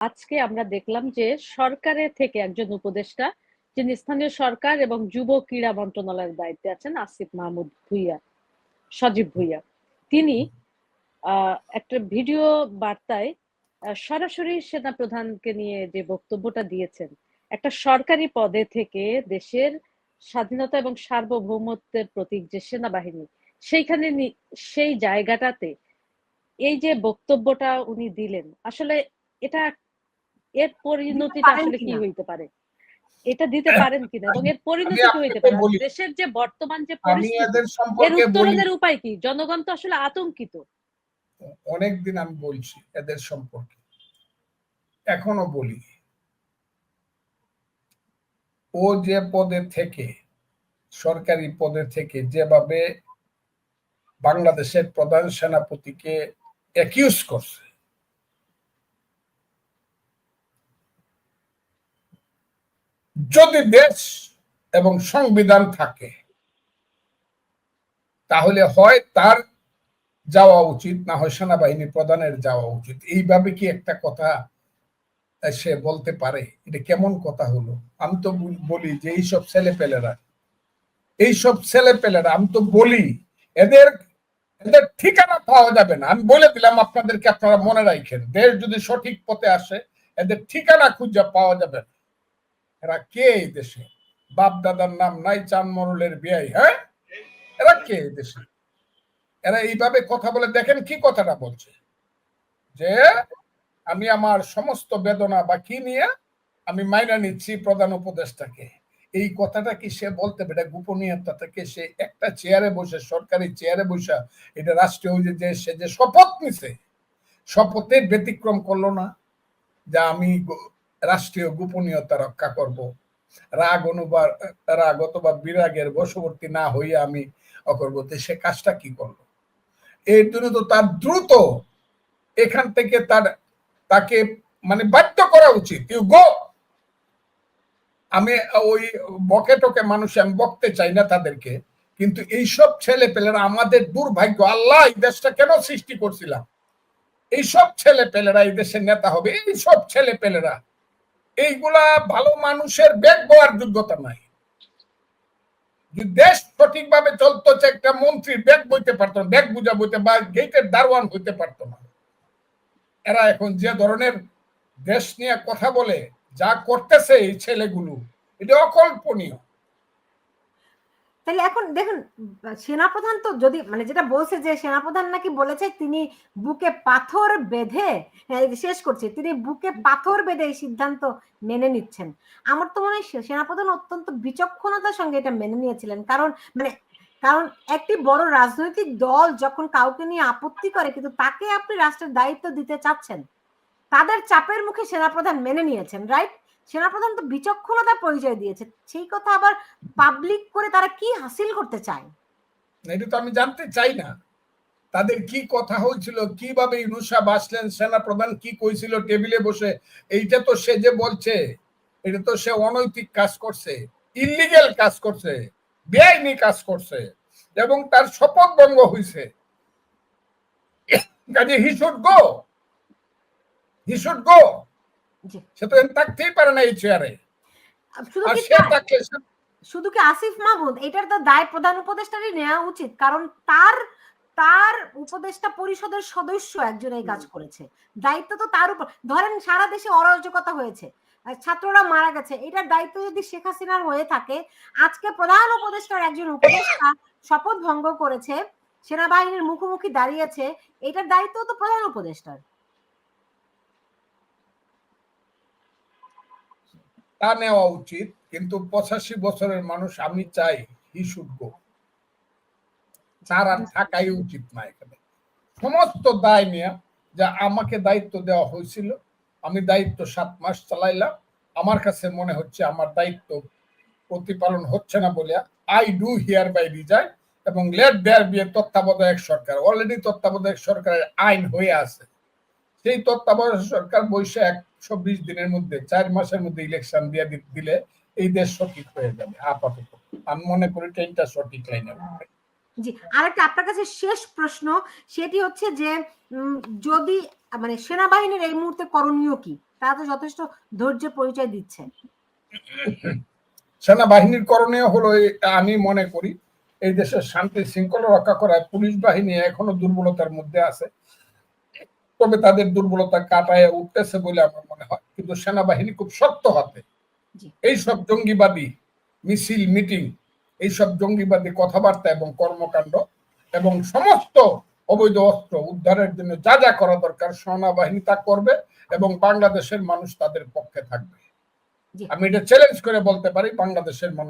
আজকে আমরা দেখলাম যে সরকারের থেকে একজন উপদেষ্টা, যিনি স্থানীয় সরকার এবং যুব ক্রীড়া মন্ত্রণালয়ের দায়িত্বে আছেন, আসিফ মাহমুদ ভুইয়া, সজীব ভুইয়া। তিনি একটা ভিডিও বার্তায় সরাসরি সেনা প্রধানকে নিয়ে যে বক্তব্যটা দিয়েছেন, একটা সরকারি পদে থেকে দেশের স্বাধীনতা এবং সার্বভৌমত্বের প্রতীক যে সেনাবাহিনী, সেইখানে সেই জায়গাটাতে এই যে বক্তব্যটা উনি দিলেন, আসলে এটা এর পরিণতিটা আসলে কি হইতে পারে? এটা দিতে পারেন কিনা? এবং এর পরিণতি কি হইতে পারে? দেশের যে বর্তমান যে পরিস্থিতি এর উত্তরণের উপায় কি? জনগণ তো আসলে আতঙ্কিত। অনেকদিন আমি বলছি এদের সম্পর্কে। এখনও বলি। ও যে পদে থেকে সরকারি পদে থেকে যেভাবে বাংলাদেশের প্রধান সেনাপতিকে অ্যাকিউজ করছে যদি দেশ এবং সংবিধান থাকে, তাহলে হয় তার যাওয়া উচিত, না হয় সেনাবাহিনী প্রধানের যাওয়া উচিত। এইভাবে কি একটা কথা সে বলতে পারে? এটা কেমন কথা হলো? আমি তো বলি যে এইসব ছেলে পেলেরা এইসব ছেলে পেলেরা আমি তো বলি, এদের এদের ঠিকানা পাওয়া যাবে না। আমি বলে দিলাম আপনাদেরকে, আপনারা মনে রাখেন, দেশ যদি সঠিক পথে আসে, এদের ঠিকানা খুঁজে পাওয়া যাবে না। এরা কে এই দেশে? বাপ দাদার নাম নাই চান মরলের বিয়াই হ্যাঁ? এরা কে এই দেশে? এরা এইভাবে কথা বলে, দেখেন কি কথাটা বলছে? যে আমি আমার সমস্ত বেদনা বা কি নিয়ে আমি মাইনা নিচ্ছি প্রধান উপদেষ্টাকে। এই কথাটা কি সে বলতে পারে? গোপনীয়তা থেকে সে একটা চেয়ারে বসে, সরকারি চেয়ারে বসে, এটা রাষ্ট্রীয় যে যে, সে যে শপথ নিছে শপথের ব্যতিক্রম করল না। যে আমি রাষ্ট্রীয় গোপনীয়তা রক্ষা করব। রাগ অনুবার, রাগ অথবা বিরাগের বশবর্তী না হইয়া আমি অকর্বতে সে কাজটা কি করল? এর জন্য তো তার দ্রুত এখান থেকে তার, তাকে মানে বাধ্য করা উচিত। ইউ গো আমি ওই বকে টকে মানুষ, আমি বকতে চাই না তাদেরকে। কিন্তু এইসব ছেলে পেলেরা আমাদের দুর্ভাগ্য। আল্লাহ এই দেশটা কেন সৃষ্টি করছিলাম? এইসব ছেলে পেলেরা এই দেশের নেতা হবে, এইসব ছেলে পেলেরা এইগুলা ভালো মানুষের বেগ বয়ার যোগ্যতা নাই। দেশ সঠিকভাবে চলতো একটা মন্ত্রী বেগ বইতে পারতো না বুঝা বইতে বা গেটের দারোয়ান হইতে পারতো না। এরা এখন যে ধরনের দেশ নিয়ে কথা বলে, যা করতেছে এই ছেলেগুলো, এটা অকল্পনীয়। তাহলে এখন দেখুন সেনাপ্রধান তো যদি মানে যেটা বলছে যে সেনাপ্রধান নাকি বলেছে তিনি বুকে পাথর বেঁধে হ্যাঁ, শেষ করছে তিনি বুকে পাথর বেঁধে এই সিদ্ধান্ত মেনে নিচ্ছেন। আমার তো মনে হয় সেনাপ্রধান অত্যন্ত বিচক্ষণতার সঙ্গে এটা মেনে নিয়েছিলেন। কারণ মানে কারণ একটি বড় রাজনৈতিক দল যখন কাউকে নিয়ে আপত্তি করে কিন্তু তাকে আপনি রাষ্ট্রের দায়িত্ব দিতে চাচ্ছেন তাদের চাপের মুখে সেনাপ্রধান মেনে নিয়েছেন রাইট সেনাপ্রধান তো বিচক্ষণতার পরিচয় দিয়েছে। সেই কথা আবার পাবলিক করে তারা কি হাসিল করতে চায়? এটা তো আমি জানতে চাই না। তাদের কি কথা হয়েছিল? কীভাবে ইনুসা বাসলেন সেনা প্রধান কি কইছিল টেবিলে বসে? এইটা তো সে যে বলছে, এটা তো সে অনৈতিক কাজ করছে ইলিগেল কাজ করছে, বেআইনি কাজ করছে, এবং তার শপথ ভঙ্গ হয়েছে কাজে he should go he should go সে তো থাকতেই পারে না এই চেয়ারে শুধু আর কি সে থাকলে শুধু কি আসিফ মাহমুদ? এটার তো দায় প্রধান উপদেষ্টারই নেওয়া উচিত কারণ তার তার উপদেষ্টা পরিষদের সদস্য একজন এই কাজ করেছে। দায়িত্ব তো তার উপর। ধরেন সারা দেশে অরাজকতা হয়েছে ছাত্ররা মারা গেছে এটার দায়িত্ব যদি শেখ হাসিনার হয়ে থাকে আজকে প্রধান উপদেষ্টার একজন উপদেষ্টা শপথ ভঙ্গ করেছে সেনাবাহিনীর মুখোমুখি দাঁড়িয়েছে এটার দায়িত্ব তো প্রধান উপদেষ্টার। তা নেওয়া উচিত, কিন্তু পঁচাশি বছরের মানুষ আমি চাই হি শুড গো তার আর থাকাই উচিত না এখানে। সমস্ত দায় নিয়ে যা আমাকে দায়িত্ব দেওয়া হয়েছিল, আমি দায়িত্ব সাত মাস চালাইলাম। আমার কাছে মনে হচ্ছে আমার দায়িত্ব প্রতিপালন হচ্ছে না বলে I do hereby resign এবং লেট দেয়ার বি তত্ত্বাবধায়ক সরকার। অলরেডি তত্ত্বাবধায়ক সরকারের আইন হয়ে আছে। সেই তত্ত্বাবধায়ক সরকার বৈশাখ একশো বিশ দিনের মধ্যে চার মাসের মধ্যে ইলেকশন দিয়ে দিলে এই দেশ সঠিক হয়ে যাবে আপাতত। আমি মনে করি ট্রেনটা সঠিক লাইনে জি আরেকটা আপনার কাছে শেষ প্রশ্ন সেটি হচ্ছে যে যদি মানে সেনাবাহিনীর এই মুহূর্তে করণীয় কি? তারা তো যথেষ্ট ধৈর্য পরিচয় দিচ্ছে সেনাবাহিনীর করণীয় হলো আমি মনে করি এই দেশের শান্তি শৃঙ্খলা রক্ষা করায় পুলিশ বাহিনী এখনও দুর্বলতার মধ্যে আছে। তবে তাদের দুর্বলতা কাটায় উঠতেছে বলে আমার মনে হয়। কিন্তু সেনাবাহিনী খুব শক্ত হাতে। এইসব জঙ্গিবাদী মিছিল মিটিং এইসব জঙ্গিবাদী কথাবার্তা এবং কর্মকাণ্ড এবং সমস্ত অবৈধ অস্ত্র উদ্ধারের জন্য যা যা করা দরকার সেনাবাহিনী তা করবে এবং বাংলাদেশের মানুষ তাদের পক্ষে থাকবে। আমি এটা চ্যালেঞ্জ করে বলতে পারি বাংলাদেশের মানুষ